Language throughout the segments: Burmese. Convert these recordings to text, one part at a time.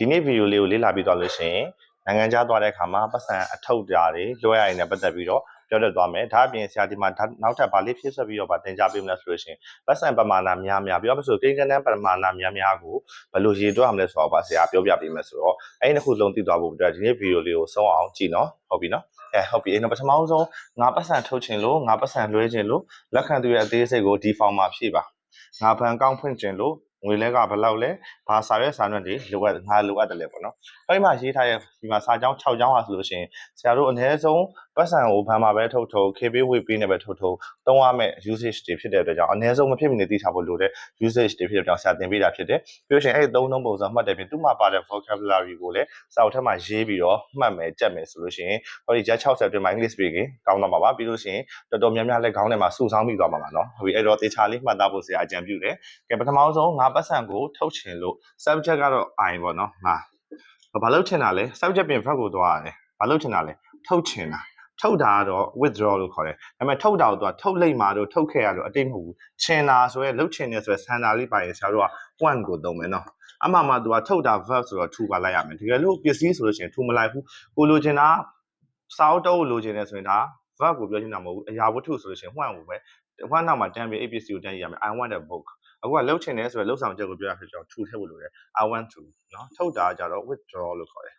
ဒီနေ့ဗီဒီယိုလေးကိုလေ့လာပြီးသွားလို့ရှိရင်နိုင်ငံခြားသွားတဲ့အခါမှာပတ်စံအထောက်တာတွေလွှဲရရင်လည်းပတ်သက်ပြီးတော့ပြောတတ်သွားမယ်ဒါအပြင်ဆရာဒီမှာဒါနောက်ထပ်ဗာလေးဖြစ်ဆက်ပြီးတော့ဗာသင်ကြားပေးမလဲဆိုလို့ရှိရင်ပတ်စံပမာဏများများပြောမဆိုကိန်းကနန်းပမာဏများများကိုဘယ်လိုရေတွက်အောင်လဲဆိုတော့ဗာဆရာပြောပြပေးမယ်ဆိုတော့အဲ့ဒီတစ်ခုလုံးသိသွားဖို့အတွက်ဒီနေ့ဗီဒီယိုလေးကိုဆုံးအောင်ကြည့်နော်ဟုတ်ပြီနော်အဲဟုတ်ပြီအဲ့တော့ပထမဆုံးငါပတ်စံထုတ်ချင်လို့ငါပတ်စံလွှဲချင်လို့လက်ခံသူရဲ့အသေးစိတ်ကိုဒီ form မှာဖြည့်ပါငါဘန်ကောင်းဖွင့်ချင်လို့ ငွေလဲကဘယ်လောက်လဲဘာစာရွက်စာရွက်တွေလိုအပ်ငါလိုအပ်တယ်လေပေါ့နော်အဲ့ဒီမှာရေးထားတဲ့ဒီမှာစာကြောင်း6ကြောင်းဟာဆိုလို့ရှိရင်ဆရာတို့အနည်းဆုံး ပတ်စံကိုဘန်မှာပဲထုတ်ထုတ် KB ဝေပေးနေပဲထုတ်ထုတ်သုံးရမယ့် usage တွေဖြစ်တဲ့အတွက်ကြောင့်အနည်းဆုံးမဖြစ်မနေသိထားဖို့လိုတဲ့ usage တွေဖြစ်တဲ့ကြောင့်ဆရာသင်ပေးတာဖြစ်တယ်ပြီးလို့ရှိရင်အဲ့ဒီသုံးလုံးပုံစံမှတ်တယ်ပြင်သူ့မှာပါတဲ့ vocabulary ကိုလည်းစာအုပ်ထဲမှာရေးပြီးတော့မှတ်မယ်ကြက်မယ်ဆိုလို့ရှိရင်ဟောဒီ jet 60အတွင်းမှာ English speaking ကောင်းတော့မှာပါပြီးလို့ရှိရင်တော်တော်များများလည်းခေါင်းထဲမှာစုဆောင်းပြီးသွားမှာပါเนาะဟုတ်ပြီအဲ့တော့တေချာလေးမှတ်သားဖို့ဆရာအကြံပြုတယ်ကဲပထမဆုံးငါပတ်စံကိုထုတ်ချင်လို့ subject ကတော့ I ပေါ့နော်ငါဘာလို့ချင်တာလဲ subject ပြင် verb ကိုသွားရတယ်ဘာလို့ချင်တာလဲထုတ်ချင်တာ ထုတ်တာကတော့ withdraw လို့ခေါ်တယ်ဒါပေမဲ့ထုတ်တာကိုသူကထုတ်လိုက်မှလို့ထုတ်ခဲ့ရလို့အတိတ်မဟုတ်ဘူးချင်တာဆိုရဲလှုပ်ချင်နေဆိုရဲဆန်တာလေးပါရင်ဆရာတို့က point ကိုသုံးမယ်နော်အမှန်မှသူကထုတ်တာ verb ဆိုတော့ထူပါလိုက်ရမယ်တကယ်လို့ပစ္စည်းဆိုလို့ရှိရင်ထူမလိုက်ဘူးကိုလိုချင်တာစောက်တော့လိုချင်တယ်ဆိုရင်ဒါ verb ကိုပြောချင်တာမဟုတ်ဘူးအရာဝတ္ထုဆိုလို့ရှိရင် want ကိုပဲ want နောက်မှာတန်းပြီး apc ကိုတန်းရရမယ် i want a book အခုကလှုပ်ချင်တယ်ဆိုရဲလှုပ်ဆောင်ချက်ကိုပြောရဖြစ်ကြောင်းထူထည့်ဖို့လိုတယ် i want to နော်ထုတ်တာကြတော့ withdraw လို့ခေါ်တယ်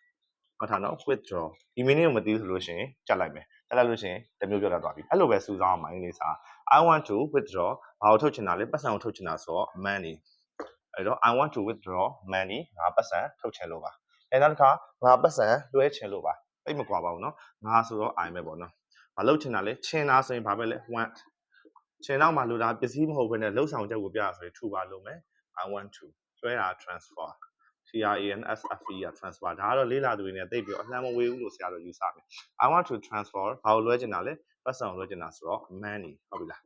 မှတ်ထားနော် withdraw ဒီ meaning ကိုမသိဘူးဆိုလို့ရှိရင်ကြက်လိုက်မယ်ကြက်လိုက်လို့ရှိရင်တစ်မျိုးပြောတတ်သွားပြီအဲ့လိုပဲစူးစောင်းအောင်မှာအင်္ဂလိပ်စာ I want to withdraw ဘာကိုထုတ်ချင်တာလဲပတ်စံကိုထုတ်ချင်တာဆိုတော့ money အဲ့တော့ I want to withdraw money ငါပတ်စံထုတ်ချင်လို့ပါအဲနောက်တစ်ခါငါပတ်စံလွှဲချင်လို့ပါအဲ့မကွာပါဘူးเนาะငါဆိုတော့ I ပဲပေါ့နော်ဘာလုပ်ချင်တာလဲချင်တာဆိုရင်ဘာပဲလဲ want ချင်တော့မှလို့ဒါပစ္စည်းမဟုတ်ဘဲနဲ့လှုပ်ဆောင်ချက်ကိုပြရဆိုရင်ထူပါလို့မယ် I want to ဆွဲတာ transfer T R A N S F E က transfer ဒါကတော့လေးလာသူတွေနဲ့တိတ်ပြီးတော့အလှမ်းမဝေးဘူးလို့ဆရာတို့ယူဆမယ် I want to transfer ဘာကိုလွှဲချင်တာလဲပတ်စံကိုလွှဲချင်တာဆိုတော့ money ဟုတ်ပြီလား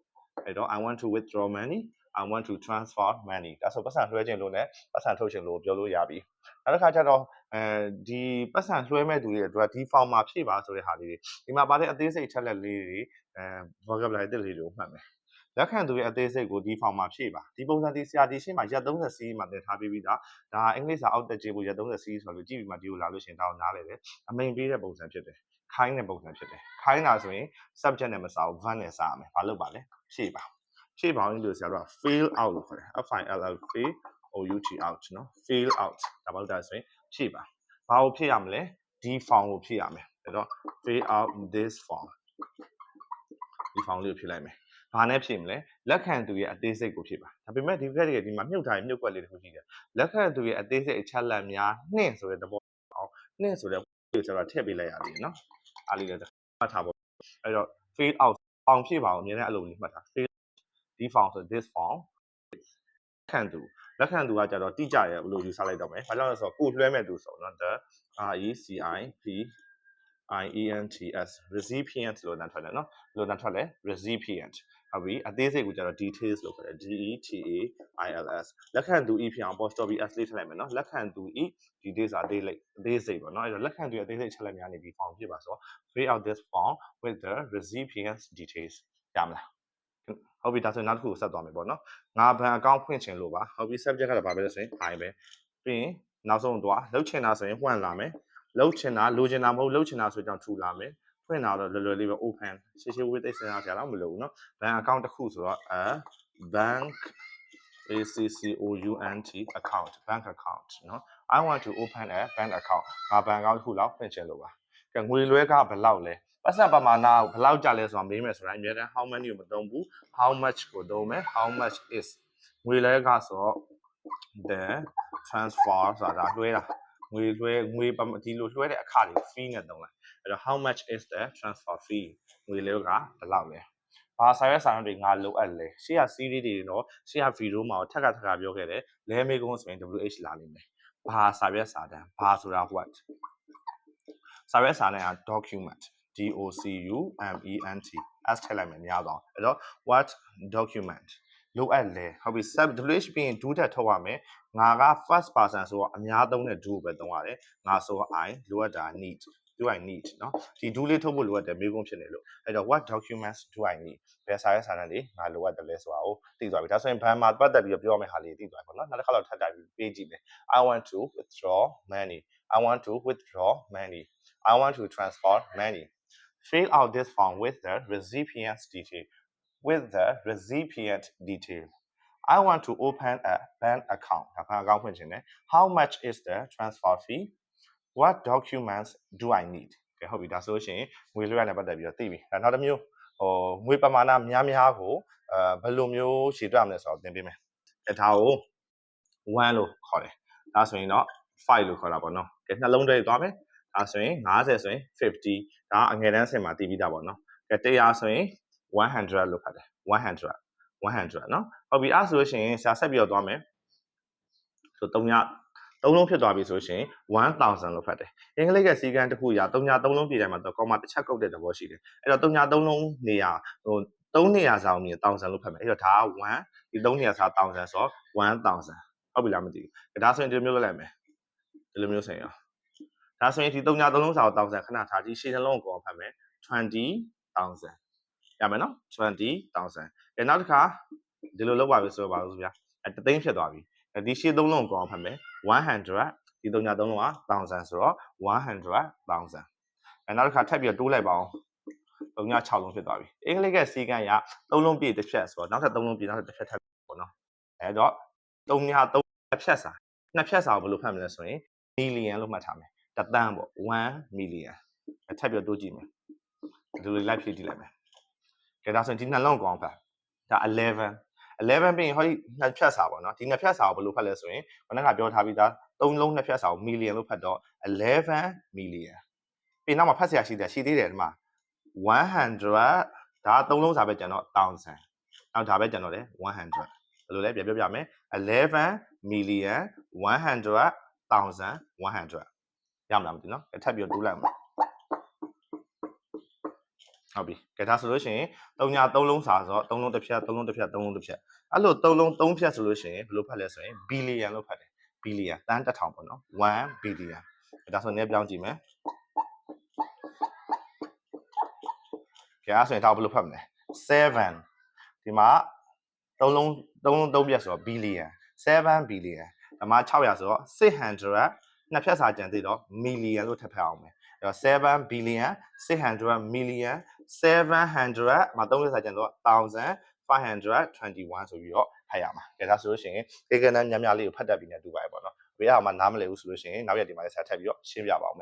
အဲ့တော့ I want to withdraw money I want to transfer money ဒါဆိုပတ်စံလွှဲချင်လို့နဲ့ပတ်စံထုတ်ချင်လို့ပြောလို့ရပြီနောက်တစ်ခါကျတော့အဲဒီပတ်စံလွှဲမဲ့သူတွေအတွက်ဒီ form မှာဖြည့်ပါဆိုတဲ့ဟာလေးတွေဒီမှာပါတဲ့အသေးစိတ်ချက်လက်လေးတွေအဲ vocabulary တစ်လေးတွေကိုမှတ်မယ် လက်ခံသူရဲ့အသေးစိတ်ကိုဒီ form မှာဖြည့်ပါဒီပုံစံဒီဆရာဒီရှင်းမှာရက်30 C မှာသင်ထားပေးပြီးသားဒါအင်္ဂလိပ်စာအောက်တက်ကျေးဖို့ရက်30 C ဆိုတော့ကြည့်ပြီးမှဒီကိုလာလို့ရှိရင်တောင်းနားလေတယ်အမိန်ပေးတဲ့ပုံစံဖြစ်တယ်ခိုင်းတဲ့ပုံစံဖြစ်တယ်ခိုင်းတာဆိုရင် subject နဲ့မစားဘူး verb နဲ့စားရမယ်ဘာလို့ပါလဲဖြည့်ပါဖြည့်ပါအောင်လို့ဆရာတို့က fail out လို့ခေါ်တယ် F I L L fail O U T out နော် fail out ဒါဘာလို့ဒါဆိုရင်ဖြည့်ပါဘာကိုဖြည့်ရမလဲဒီ form ကိုဖြည့်ရမယ်အဲ့တော့ fail out this form ဒီ form လေးကိုဖြည့်လိုက်မယ် ဘာနဲ့ဖြည့်မလဲလက်ခံသူရဲ့အသေးစိတ်ကိုဖြည့်ပါဒါပေမဲ့ဒီဘက်တကယ်ဒီမှာမြုပ်ထားရင်မြုပ်ကွက်လေးတစ်ခုရှိတယ်လက်ခံသူရဲ့အသေးစိတ်အချက်လက်များနှင့်ဆိုတဲ့သဘောအောင်နှင့်ဆိုတဲ့ကိုကျွန်တော်ထည့်ပေးလိုက်ရသေးတယ်နော်အားလေးလည်းမှတ်ထားပါအဲ့တော့ fade out အောင်ဖြည့်ပါအောင်အများနဲ့အဲ့လိုလေးမှတ်ထား fade ဒီ form ဆို this form လက်ခံသူလက်ခံသူကကြတော့တိကျရဲ့ဘယ်လိုယူဆလိုက်တော့မယ်ဘာကြောင့်လဲဆိုတော့ကိုလွှဲမဲ့သူဆိုတော့ the R E C I P I E N T S recipient လို့နားထွက်တယ်နော်ဘယ်လိုနားထွက်လဲ recipient ဟုတ်ပြီအသေးစိတ်ကိုကျတော့ details လို့ခေါ်တယ် D E T A I L S လက်ခံသူ e ဖြစ်အောင် apostrophe s လေးထည့်လိုက်မယ်နော်လက်ခံသူ e details အသေးလေးအသေးစိတ်ပေါ့နော်အဲ့တော့လက်ခံသူရဲ့အသေးစိတ်ချက်လက်များနေဒီ form ဖြစ်ပါဆိုတော့ fill out this form with the recipient's details ရမလားဟုတ်ပြီဒါဆိုရင်နောက်တစ်ခုကိုဆက်သွားမယ်ပေါ့နော်ငါဘန်အကောင့်ဖွင့်ချင်လို့ပါဟုတ်ပြီ subject ကတော့ဘာပဲလဲဆိုရင် I ပဲပြီးရင်နောက်ဆုံးတော့လှုပ်ချင်တာဆိုရင် when လာမယ်လှုပ်ချင်တာလိုချင်တာမဟုတ်လှုပ်ချင်တာဆိုကြောင့်ထူလာမယ် ဖွင့်တာတော့လွယ်လွယ်လေးပဲ open ရှင်းရှင်းဝေးသိစင်ရကြတော့မလိုဘူးเนาะဘန်အကောင့်တစ်ခုဆိုတော့ a bank A C C O U N T account bank account เนาะ I want to open a bank account ငါဘန်အကောင့်တစ်ခုလောက်ဖွင့်ချင်လို့ပါကဲငွေလွှဲကဘယ်လောက်လဲပတ်စံပမာဏကိုဘယ်လောက်ကြလဲဆိုတာမေးမယ်ဆိုတာအများတန်း how many ကိုမသုံးဘူး how much ကိုသုံးမယ် how much is ငွေလဲကဆိုတော့ the transfer ဆိုတာလွှဲတာငွေလွှဲငွေဒီလိုလွှဲတဲ့အခါတွေ fee နဲ့သုံးလိုက် အဲ့တော့ how much is the transfer fee ငွေလဲကဘယ်လောက်လဲဘာဆိုင်ရွက်ဆိုင်တွေငါလိုအပ်လဲရှေ့က series တွေတော့ရှေ့က video မှာထက်ကထက်ကပြောခဲ့တယ်လဲမေကုန်းဆိုရင် WH လာလိမ့်မယ်ဘာစာရွက်စာတမ်းဘာဆိုတာ what စာရွက်စာတမ်းက document D O C U M E N T S ထည့်လိုက်မယ်များတော့အဲ့တော့ what document လိုအပ်လဲဟုတ်ပြီ sub WH ပြီးရင် do တက်ထုတ်ရမယ်ငါက first person ဆိုတော့အများသုံးတဲ့ do ပဲသုံးရတယ်ငါဆို I လိုအပ်တာ need do I need နော်ဒီ do လေးထုတ်ဖို့လိုအပ်တယ်မေးခွန်းဖြစ်နေလို့အဲ့တော့ what documents do I need ဘယ်စာရွက်စာတမ်းတွေငါလိုအပ်တယ်လဲဆိုတာကိုသိသွားပြီဒါဆိုရင်ဘဏ်မှာပတ်သက်ပြီးပြောမယ့်ဟာလေးသိသွားပြီပေါ့နော်နောက်တစ်ခါတော့ထပ်တိုက်ပြီးပေးကြည့်မယ် I want to withdraw money I want to withdraw money I want to transfer money fill out this form with the recipient's detail with the recipient detail I want to open a bank account. How much is the transfer fee? What documents do I need ကဲဟုတ်ပြီဒါဆိုလို့ရှိရင်ငွေလွှဲရတဲ့ပတ်သက်ပြီးတော့သိပြီဒါနောက်တစ်မျိုးဟိုငွေပမာဏများများကိုအဲဘယ်လိုမျိုးရှင်းပြရမလဲဆိုတော့သင်ပေးမယ်အဲဒါကို1လို့ခေါ်တယ်ဒါဆိုရင်တော့5လို့ခေါ်တာပေါ့နော်ကဲနှလုံးထဲသွားမယ်ဒါဆိုရင်50ဆိုရင်50ဒါအငယ်တန်းဆင်မှာတည်ပြီးသားပေါ့နော်ကဲ100ဆိုရင်100လို့ဖတ်တယ်100 100เนาะဟုတ်ပြီအဲ့ဆိုလို့ရှိရင်ဆရာဆက်ပြီးတော့သွားမယ်ဆို3ည သုံးလုံးဖြစ်သွားပြီဆိုရှင်1000လို့ဖတ်တယ်အင်္ဂလိပ်ကစီကံတစ်ခုရာ3ည3လုံးပြည့်တိုင်းမှာတော့ကောမတစ်ချက်ကုတ်တဲ့သဘောရှိတယ်အဲ့တော့3ည3လုံးနေရာဟို3နေရာဆောင်မြင်1000လို့ဖတ်မယ်အဲ့တော့ဒါက1ဒီ3နေရာစား1000ဆိုတော့1000ဟုတ်ပြီလားမသိဘူးဒါဆိုရင်ဒီလိုမျိုးလုပ်လိုက်မယ်ဒီလိုမျိုးဆိုရင်ရောဒါဆိုရင်ဒီ3ည3လုံးစာကို1000ခဏထားကြည့်ရှင်းနှလုံးကိုဖတ်မယ်20000ရမယ်နော်20000အဲနောက်တစ်ခါဒီလိုလုပ်ပါပြီဆိုတော့ပါလို့ဗျာအဲတသိန်းဖြစ်သွားပြီ ဒီရှေ့သုံးလုံးကိုအောင်ဖတ်မယ်100ဒီသုံးညာသုံးလုံးက1000ဆိုတော့100000အဲနောက်တစ်ခါထပ်ပြီးတော့တိုးလိုက်ပါအောင်သုံးညာ6လုံးဖြစ်သွားပြီအင်္ဂလိပ်ကစီကံရ3လုံးပြည့်တစ်ဖြတ်ဆိုတော့နောက်ထပ်3လုံးပြည့်နောက်ထပ်တစ်ဖြတ်ထပ်ပေါ့နော်အဲတော့3ညာ3ဖြတ်စာနှစ်ဖြတ်စာကိုဘယ်လိုဖတ်မလဲဆိုရင် million လို့မှတ်ထားမယ်တသန်းပေါ့1 million ထပ်ပြီးတော့တိုးကြည့်မယ်ဒီလိုလိုက်ဖြည့်ကြည့်လိုက်မယ်ကဲဒါဆိုရင်ဒီနှလုံးကိုအောင်ဖတ်ဒါ11 11ပြီးရင်ဟောဒီနှစ်ဖြတ်စာပေါ့နော်ဒီနှစ်ဖြတ်စာကိုဘယ်လိုဖတ်လဲဆိုရင်ခဏကပြောထားပြီးသားသုံးလုံးနှစ်ဖြတ်စာကို million လို့ဖတ်တော့11 million ပြီးနောက်မှာဖတ်ဆရာရှိတယ်ရှိသေးတယ်ဒီမှာ100ဒါသုံးလုံးစာပဲကျန်တော့1000နောက်ဒါပဲကျန်တော့လေ100ဘယ်လိုလဲပြန်ပြောပြမယ်11 million 100 1000 100ရမလားမသိနော်ထပ်ပြီးတော့တူးလိုက်မှာ ဟုတ်ပြီကဲဒါဆိုလို့ရှိရင်3ည3လုံးစာဆိုတော့3လုံးတစ်ဖြတ်3လုံးတစ်ဖြတ်3လုံးတစ်ဖြတ်အဲ့လို3လုံး3ဖြတ်ဆိုလို့ရှိရင်ဘယ်လိုဖတ်လဲဆိုရင် billion လို့ဖတ်တယ် billion တန်းတစ်ထောင်ပေါ့နော်1 billion ဒါဆိုရင်လည်းပြောင်းကြည့်မယ်ကဲအဲ့ဆိုရင်ဒါဘယ်လိုဖတ်မလဲ7ဒီမှာ3လုံး3လုံး3ဖြတ်ဆိုတော့ billion 7 billion ဒီမှာ600ဆိုတော့600နှစ်ဖြတ်စာကြံသေးတော့ million လို့ထပ်ဖတ်အောင်မယ်အဲ့တော့ 7 billion 600 million 700မှာ3လက်စာကျန်တော့1521ဆိုပြီးတော့ဖတ်ရမှာ။ဒါဆိုလို့ရှိရင်ကေကနန်းညများလေးကိုဖတ်တတ်ပြီးနေတူပါရဲ့ပေါ့နော်။ဘေးကမှနားမလည်ဘူးဆိုလို့ရှိရင်နောက်ရက်ဒီမှာလည်းဆက်ထပ်ပြီးတော့ရှင်းပြပါအောင်မယ်